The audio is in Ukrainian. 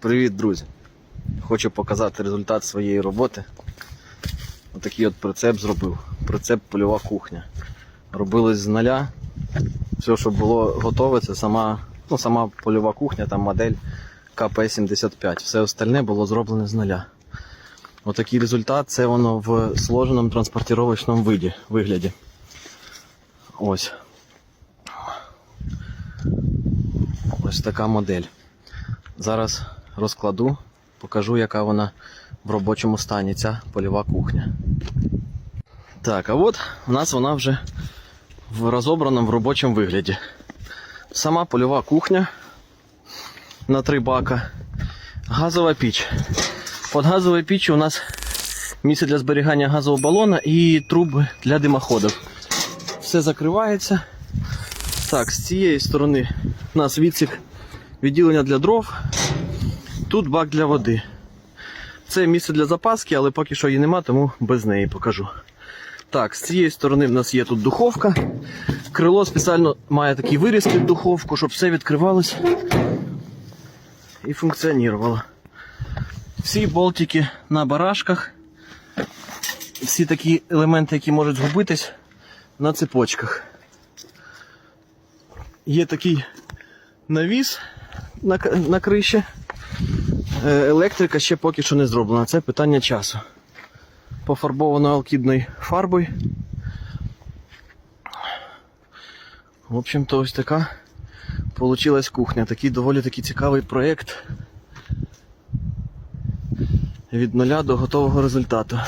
Привіт, друзі! Хочу показати результат своєї роботи. Отакий от прицеп зробив. Прицеп польова кухня. Робилось з нуля. Все, що було готове, це сама, ну, сама польова кухня, там модель КП-75. Все остальне було зроблене з нуля. Отакий результат це воно в сложеному транспортировочному виді, вигляді. Ось. Ось така модель. Зараз розкладу, покажу, яка вона в робочому стані, ця польова кухня. Так, а от у нас вона вже в розобраному в робочому вигляді. Сама польова кухня на три бака. Газова піч. Під газовою піччю у нас місце для зберігання газового балона і труби для димоходів. Все закривається. Так, з цієї сторони у нас відсік відділення для дров. Тут бак для води. Це місце для запаски, але поки що її нема, тому без неї покажу. Так, з цієї сторони в нас є тут духовка. Крило спеціально має такий виріз під духовку, щоб все відкривалось і функціонувало. Всі болтики на барашках. Всі такі елементи, які можуть згубитись на цепочках. Є такий навіс на, на криші. Е, Електрика ще поки що не зроблена. Це питання часу. Пофарбовано алкідною фарбою. В общем-то, ось така получилась кухня. Такий доволі таки цікавий проєкт. Від нуля до готового результату.